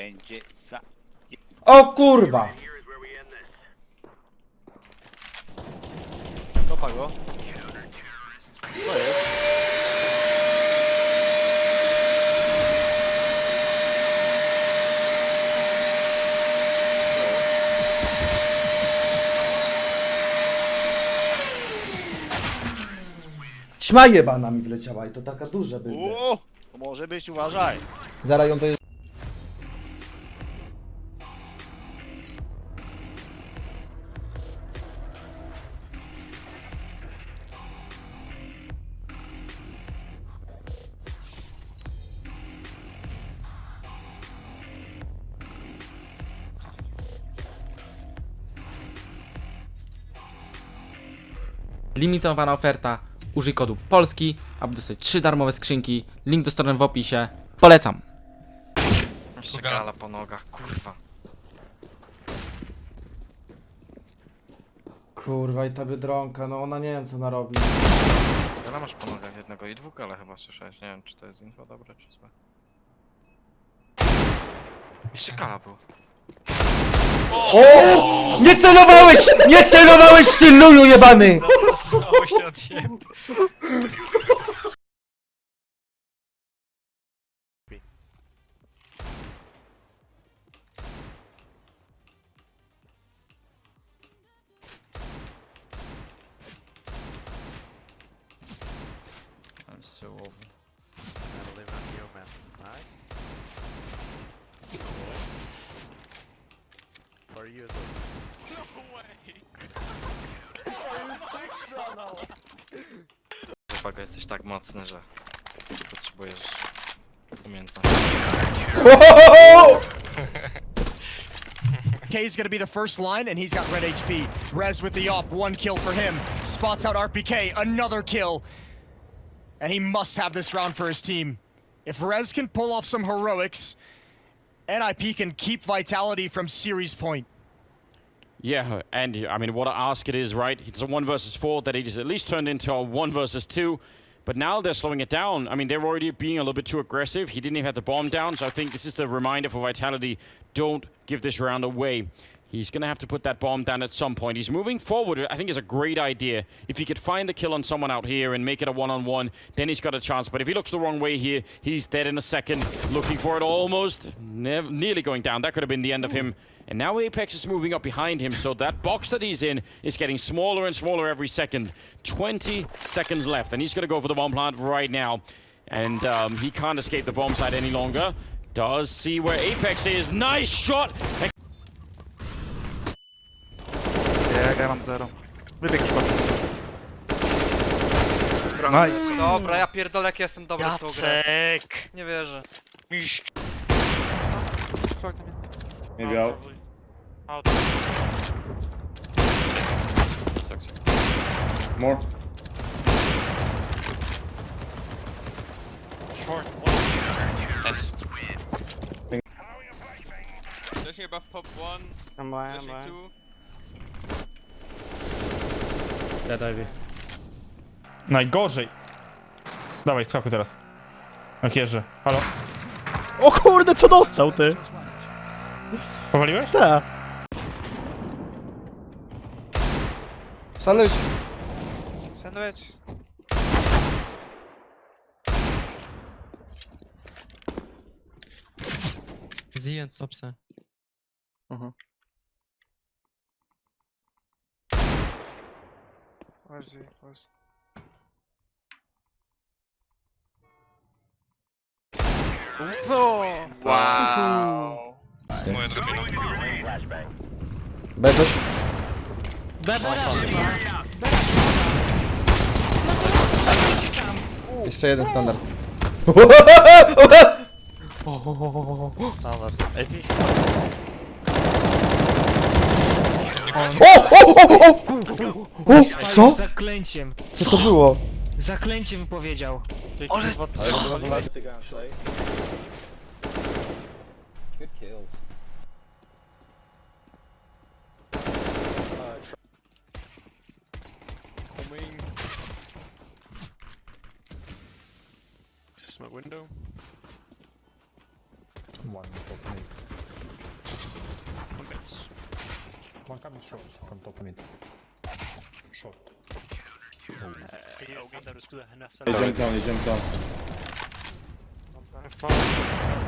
będzie za... O kurwa! Kopa go. To jest. Ćma jebana mi wleciała i to taka duża będzie. To może być, uważaj. Zaraz ją to Limitowana oferta. Użyj kodu POLSKI, aby dostać 3 darmowe skrzynki. Link do strony w opisie. Polecam. Jeszcze gala po nogach, kurwa. Kurwa i ta biedronka, no ona nie wiem co ona robi. Gala masz po nogach jednego i dwóch gala chyba słyszałeś. Nie wiem czy to jest info dobre czy złe. Jeszcze gala był. O! Nie celowałeś! Nie celowałeś ty luju jebany! I'm so over. I live on you, man. Nice. For you, though. Pago, jesteś tak mocny, że potrzebujesz umiejętności. Gonna be the first line, and he's got red HP. Rez with the op, one kill for him. Spots out RPK, another kill. And he must have this round for his team. If Rez can pull off some heroics, NIP can keep Vitality from series point. Yeah, and I mean, what I ask it is, right? It's a one versus four that it is at least turned into a one versus two. But now they're slowing it down. I mean, they're already being a little bit too aggressive. He didn't even have the bomb down, so I think this is the reminder for Vitality don't give this round away. He's going to have to put that bomb down at some point. He's moving forward, I think, is a great idea. If he could find the kill on someone out here and make it a one on one, then he's got a chance. But if he looks the wrong way here, he's dead in a second. Looking for it almost, nev- nearly going down. That could have been the end of him. And now Apex is moving up behind him, so that box that he's in is getting smaller and smaller every second. 20 seconds left, and he's going to go for the bomb plant right now. And um, he can't escape the bomb site any longer. Does see where Apex is. Nice shot! And Ja, ja mam zero. Wybieg szkoda. Nice. Dobra, ja pierdolę jak jestem dobry w tą grę. Jacek! Nie wierzę. Miś... Maybe out. More. Flashing above pop 1, I'm lying, I'm lying. 2. Dead Ivy. Najgorzej. Dawaj, skakuj teraz. Makierze. Halo. O kurde, co dostał ty? Powaliłeś? Tak. Сэндвич. Сэндвич. Зиен, собственно. Угу. Ложи, ложи. Вау! Смотрит Бэтвиш. Jeszcze jeden standard. O, o, o, o! O, co? Zaklęciem. Co to było? Zaklęcie wypowiedział. Coming. window? One top mid. One bits. One coming short from top mid. Short. He jumped down, he jumped down.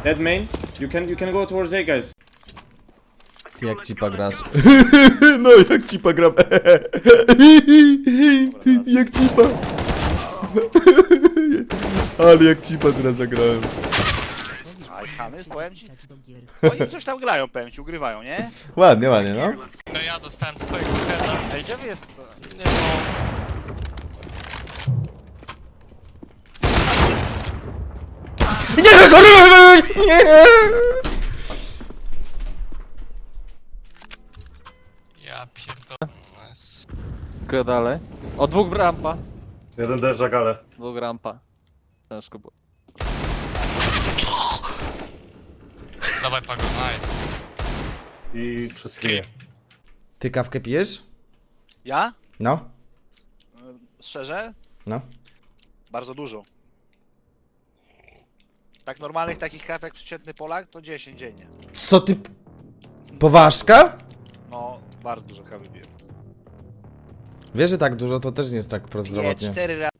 Dead main. You can you can go towards A guys. Jak ci pagrasz? No jak ci pagram? Jak ci pa? Ale jak cipa teraz zagrałem. Aj, Hanys, powiem ci. Oni coś tam grają, powiem ci, ugrywają, nie? Ładnie, ładnie, no. No ja dostałem twojego heada. Ej, gdzie wy jest? Nie no. Nie, kurwa, nie! Ja pierdolę. Go dalej. O, dwóch rampa. Jeden derza gale. Dwóch rampa. Ciężko było. Dawaj Pago, nice. I Wszystkie. Ty kawkę pijesz? Ja? No, Szczerze? no. Bardzo dużo. Tak normalnych takich kaw jak przeciętny Polak to 10 dziennie. Co ty... Poważka? No, bardzo dużo kawy piję. Wiesz, że tak dużo to też nie jest tak Piję prozdrowotnie. 4 razy.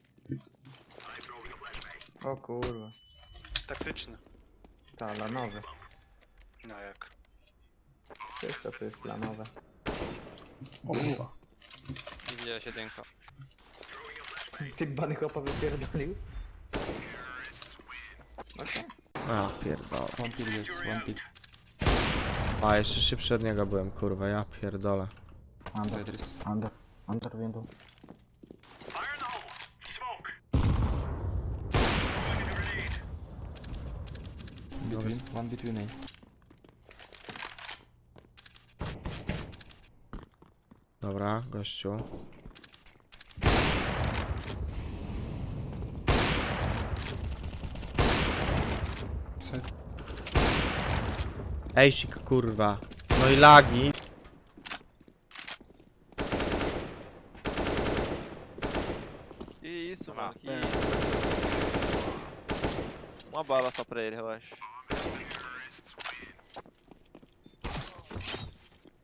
O kurwa. Taktyczny. Ta, lanowy. No jak? Co to jest lanowe? Widziała się dęka. Ty bany chłopa wypierdolił? A, pierdolę. A, jeszcze szybszy od niego byłem, kurwa, ja pierdolę. Under, under, under window. Dobra, gościu. Ejsik, kurwa. No i lagi. Isso, mano. Que isso. Uma bala só pra ele, relaxa.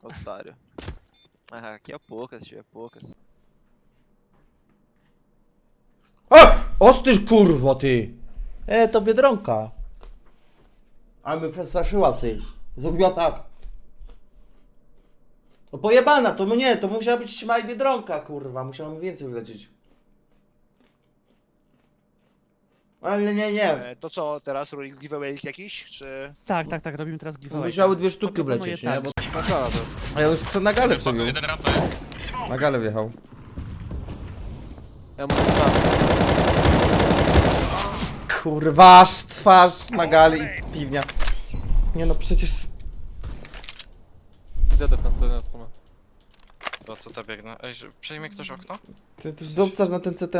Otário. Ah, aqui é poucas, tio, é poucas. A! Ostyż, kurwo, ty! E, to Biedronka. Ale mnie przestraszyła, ty. Zrobiła tak. No pojebana, to mnie, to musiała być mała Biedronka, kurwa. Musiała więcej wlecieć. Ale nie, nie. E, To co, teraz rulik giveaway jakiś, czy... Tak, tak, tak, robimy teraz giveaway. Musiały dwie sztuki Proponuję wlecieć, nie? tak. Bo... A ja już chcę na galę przebił. Jeden rampa jest. Na galę wjechał. Ja muszę tam. Kurwa, aż twarz na gali i piwnia. Nie no, przecież... Idę defensywnie w sumie. To co ta biegnę? Ej, że- przejmie ktoś okno? Ty, ty zdobcasz na ten CT